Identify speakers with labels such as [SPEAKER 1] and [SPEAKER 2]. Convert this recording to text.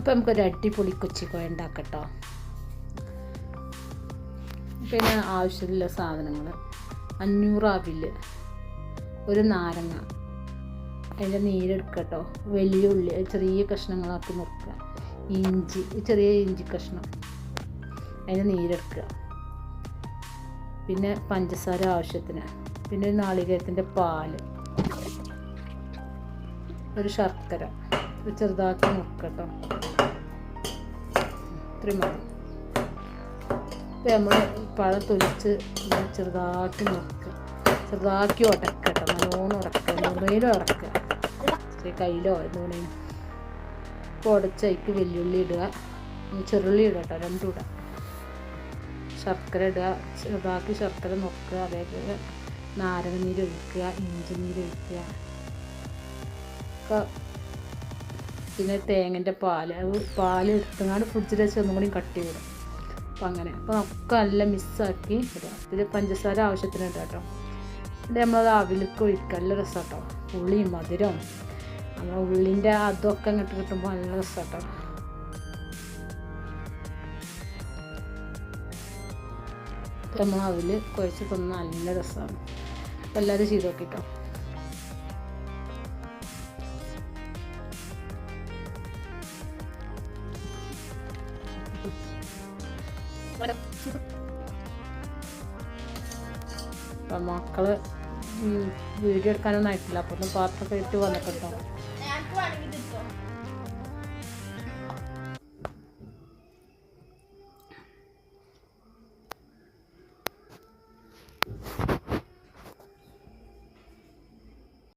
[SPEAKER 1] അപ്പോൾ നമുക്കൊരു അടിപൊളി കൊച്ചിക്കോയ ഉണ്ടാക്കട്ടോ. പിന്നെ ആവശ്യമുള്ള സാധനങ്ങൾ അഞ്ഞൂറ് അവിൽ ഒരു നാരങ്ങ അതിന്റെ നീരെടുക്കട്ടോ. വലിയ ഉള്ളി ചെറിയ കഷ്ണങ്ങളാക്കി നിർക്കുക ഇഞ്ചി ചെറിയ ഇഞ്ചി കഷ്ണം അതിന്റെ നീരെടുക്കുക. പിന്നെ പഞ്ചസാര ആവശ്യത്തിന് പിന്നെ നാളികേരത്തിന്റെ പാൽ ഒരു ശർക്കര. ചെറുതാക്കി നോക്കട്ടോ ഇത്രയും മതി. ഇപ്പം നമ്മൾ പഴം തൊലിച്ച് ചെറുതാക്കി നോക്കുക ചെറുതാക്കി ഉടക്കട്ടോ. നല്ലോണം ഉടക്കുക. നൂറയിലും ഉടക്കുക. കയ്യിലോ എന്തുകൊണ്ടേലും ഇപ്പോൾ ഉടച്ചതിക്ക് വെല്ലുള്ളി ഇടുക. ചെറുള്ളി ഇടുക കേട്ടോ രണ്ടും ഇടുക ശർക്കര ഇടുക. ചെറുതാക്കി ശർക്കര നോക്കുക അതേപോലെ നാരങ്ങ നീര് ഒഴിക്കുക. ഇഞ്ചി നീര് ഒഴിക്കുക. ഒക്കെ പിന്നെ തേങ്ങന്റെ പാൽ അത് പാൽ എടുത്തങ്ങാണ്ട് ഫ്രിഡ്ജിൽ വെച്ച് ഒന്നും കൂടി കട്ട് ചെയ്തിടും അപ്പം അങ്ങനെ. അപ്പോൾ ഒക്കെ നല്ല മിസ്സാക്കി ഇടുക. ഇതിൽ പഞ്ചസാര ആവശ്യത്തിന് ഇടുക കേട്ടോ എന്നിട്ട് നമ്മളത് അവിലേക്ക് ഒഴിക്കുക. നല്ല രസം കേട്ടോ ഉള്ളിയും മധുരവും നമ്മൾ ഉള്ളിന്റെ അതൊക്കെ അങ്ങോട്ട് കിട്ടുമ്പോൾ നല്ല രസം കേട്ടോ നമ്മൾ അതിൽ കുഴച്ച് തന്ന നല്ല രസമാണ് അപ്പോൾ എല്ലാവരും ചെയ്ത് നോക്കിട്ടോ. അപ്പം മക്കൾ വീഡിയോ എടുക്കാനൊന്നും ആയിട്ടില്ല. അപ്പോൾ ഒന്ന് പാത്രമൊക്കെ ഇട്ട് വന്നിട്ടുണ്ടോ?